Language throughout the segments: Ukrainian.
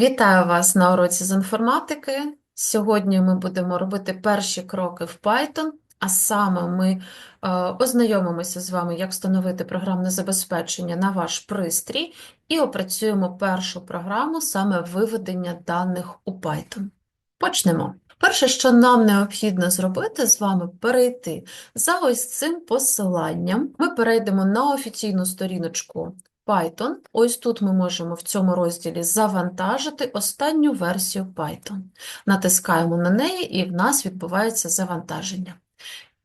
Вітаю вас на уроці з інформатики. Сьогодні ми будемо робити перші кроки в Python, а саме ми е, ознайомимося з вами, як встановити програмне забезпечення на ваш пристрій, і опрацюємо першу програму, саме виведення даних у Python. Почнемо. Перше, що нам необхідно зробити з вами, перейти за ось цим посиланням. Ми перейдемо на офіційну сторіночку Python. Ось тут ми можемо в цьому розділі завантажити останню версію Python. Натискаємо на неї, і в нас відбувається завантаження.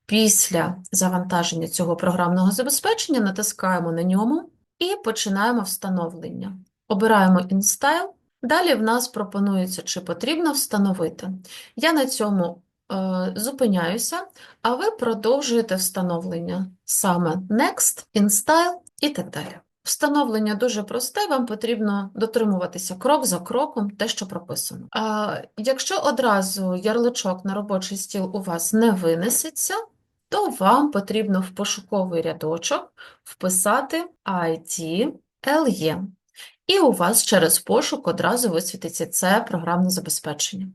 Після завантаження цього програмного забезпечення натискаємо на ньому і починаємо встановлення. Обираємо InStyle. Далі в нас пропонується, чи потрібно встановити. Я на цьому е, зупиняюся, а ви продовжуєте встановлення саме Next, InStyle і так далі. Встановлення дуже просте, вам потрібно дотримуватися крок за кроком, те, що прописано. А якщо одразу ярличок на робочий стіл у вас не винесеться, то вам потрібно в пошуковий рядочок вписати IT LE. І у вас через пошук одразу висвітиться це програмне забезпечення.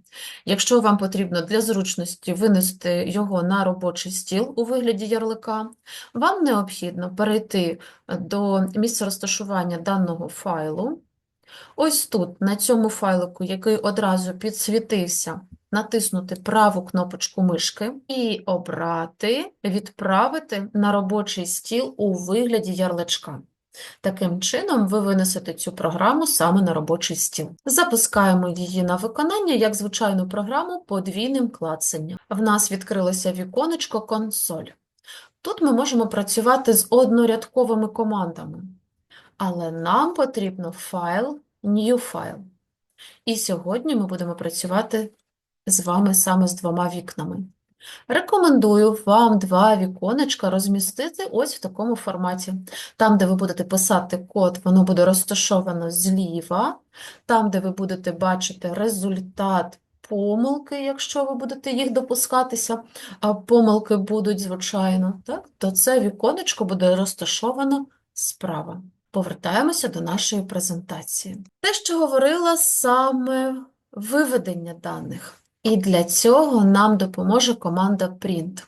Якщо вам потрібно для зручності винести його на робочий стіл у вигляді ярлика, вам необхідно перейти до місця розташування даного файлу. Ось тут, на цьому файлику, який одразу підсвітився, натиснути праву кнопочку мишки і обрати «Відправити на робочий стіл у вигляді ярличка». Таким чином, ви винесете цю програму саме на робочий стіл. Запускаємо її на виконання як звичайну програму подвійним клацанням. В нас відкрилося віконечко консоль. Тут ми можемо працювати з однорядковими командами, але нам потрібно файл, new file. І сьогодні ми будемо працювати з вами саме з двома вікнами. Рекомендую вам два віконечка розмістити ось в такому форматі. Там, де ви будете писати код, воно буде розташовано зліва. Там, де ви будете бачити результат помилки, якщо ви будете їх допускатися, а помилки будуть, звичайно, так? то це віконечко буде розташовано справа. Повертаємося до нашої презентації. Те, що говорила саме виведення даних. І для цього нам допоможе команда print.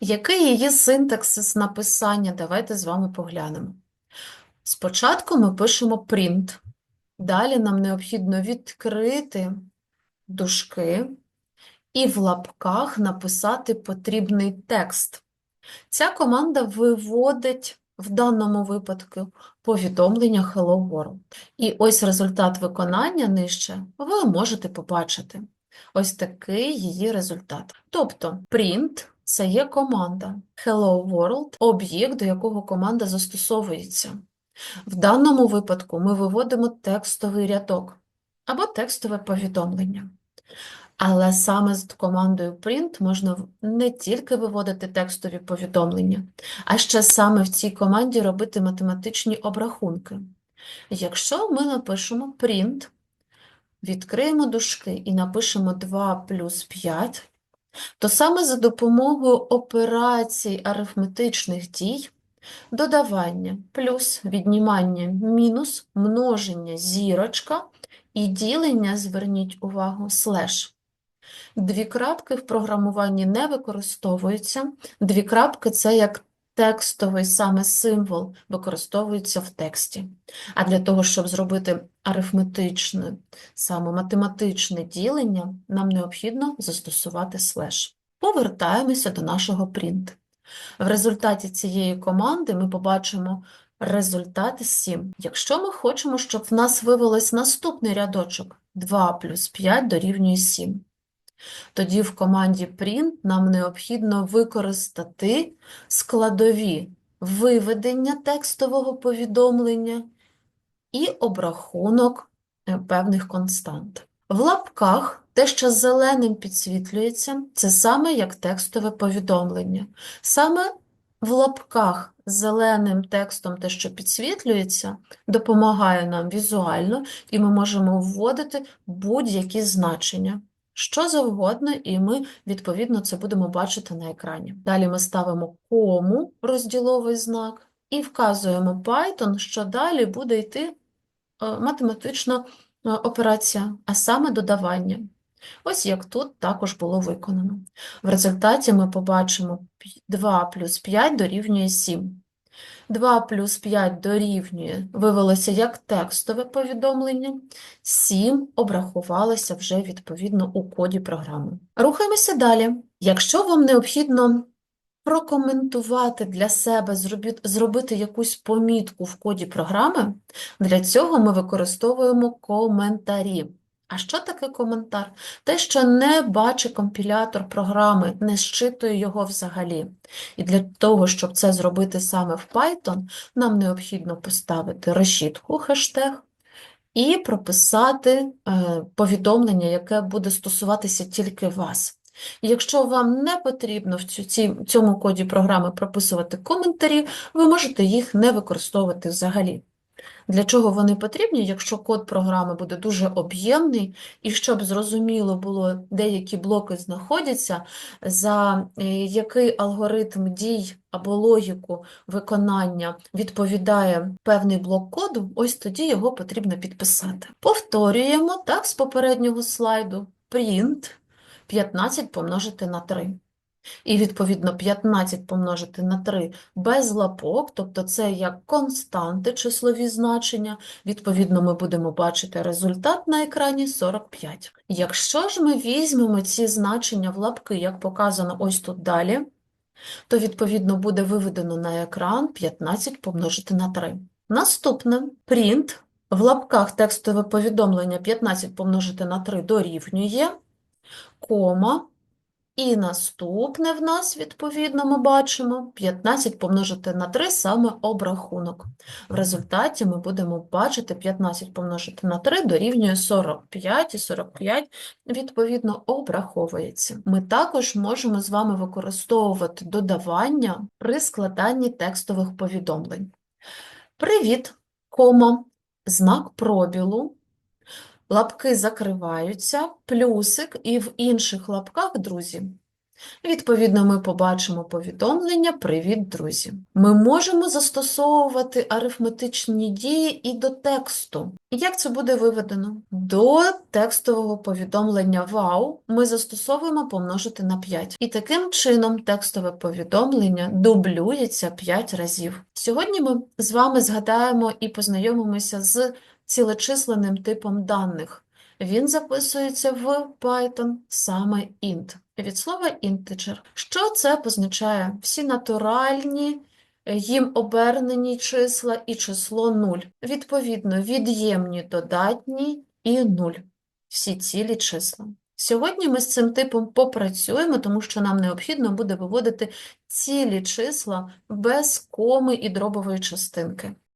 Який її синтаксис написання? Давайте з вами поглянемо. Спочатку ми пишемо print. Далі нам необхідно відкрити дужки і в лапках написати потрібний текст. Ця команда виводить в даному випадку повідомлення Hello World. І ось результат виконання нижче ви можете побачити. Ось такий її результат. Тобто print – це є команда, Hello World – об'єкт, до якого команда застосовується. В даному випадку ми виводимо текстовий рядок або текстове повідомлення. Але саме з командою print можна не тільки виводити текстові повідомлення, а ще саме в цій команді робити математичні обрахунки. Якщо ми напишемо print відкриємо дужки і напишемо 2 плюс 5, то саме за допомогою операцій арифметичних дій додавання плюс віднімання мінус, множення зірочка і ділення, зверніть увагу, слеш. Дві крапки в програмуванні не використовуються. Дві крапки – це як текстовий саме символ використовується в тексті. А для того, щоб зробити арифметичне, саме математичне ділення, нам необхідно застосувати слеш. Повертаємося до нашого print. В результаті цієї команди ми побачимо результат 7. Якщо ми хочемо, щоб в нас вивелось наступний рядочок 2 плюс 5 дорівнює 7, тоді в команді print нам необхідно використати складові виведення текстового повідомлення і обрахунок е, певних констант. В лапках те, що зеленим підсвітлюється, це саме як текстове повідомлення. Саме в лапках зеленим текстом те, що підсвітлюється, допомагає нам візуально, і ми можемо вводити будь-які значення що завгодно, і ми, відповідно, це будемо бачити на екрані. Далі ми ставимо кому розділовий знак і вказуємо Python, що далі буде йти е, математична е, операція, а саме додавання. Ось як тут також було виконано. В результаті ми побачимо 2 плюс 5 дорівнює 7. 2 плюс 5 дорівнює, вивелося як текстове повідомлення, 7 обрахувалося вже відповідно у коді програми. Рухаємося далі. Якщо вам необхідно прокоментувати для себе, зробити якусь помітку в коді програми, для цього ми використовуємо коментарі. А що таке коментар? Те, що не бачить компілятор програми, не щитує його взагалі. І для того, щоб це зробити саме в Python, нам необхідно поставити решітку хештег і прописати е, повідомлення, яке буде стосуватися тільки вас. Якщо вам не потрібно в цьому коді програми прописувати коментарі, ви можете їх не використовувати взагалі. Для чого вони потрібні, якщо код програми буде дуже об'ємний, і щоб зрозуміло було, де які блоки знаходяться, за е, який алгоритм дій або логіку виконання відповідає певний блок коду, ось тоді його потрібно підписати. Повторюємо, так, з попереднього слайду, print 15 помножити на 3. І, відповідно, 15 помножити на 3 без лапок, тобто це як константи числові значення, відповідно, ми будемо бачити результат на екрані 45. Якщо ж ми візьмемо ці значення в лапки, як показано ось тут далі, то, відповідно, буде виведено на екран 15 помножити на 3. Наступне print в лапках текстове повідомлення 15 помножити на 3 дорівнює, кома, і наступне в нас, відповідно, ми бачимо 15 помножити на 3 саме обрахунок. В результаті ми будемо бачити 15 помножити на 3 дорівнює 45, і 45, відповідно, обраховується. Ми також можемо з вами використовувати додавання при складанні текстових повідомлень. Привіт, кома, знак пробілу, лапки закриваються, плюсик, і в інших лапках, друзі, відповідно, ми побачимо повідомлення «Привіт, друзі». Ми можемо застосовувати арифметичні дії і до тексту. Як це буде виведено? До текстового повідомлення «Вау» ми застосовуємо помножити на 5. І таким чином текстове повідомлення дублюється 5 разів. Сьогодні ми з вами згадаємо і познайомимося з цілечисленним типом даних. Він записується в Python саме int, від слова integer. Що це позначає? Всі натуральні, їм обернені числа і число 0. Відповідно, від'ємні додатні і 0. Всі цілі числа. Сьогодні ми з цим типом попрацюємо, тому що нам необхідно буде виводити цілі числа без коми і дробової частинки.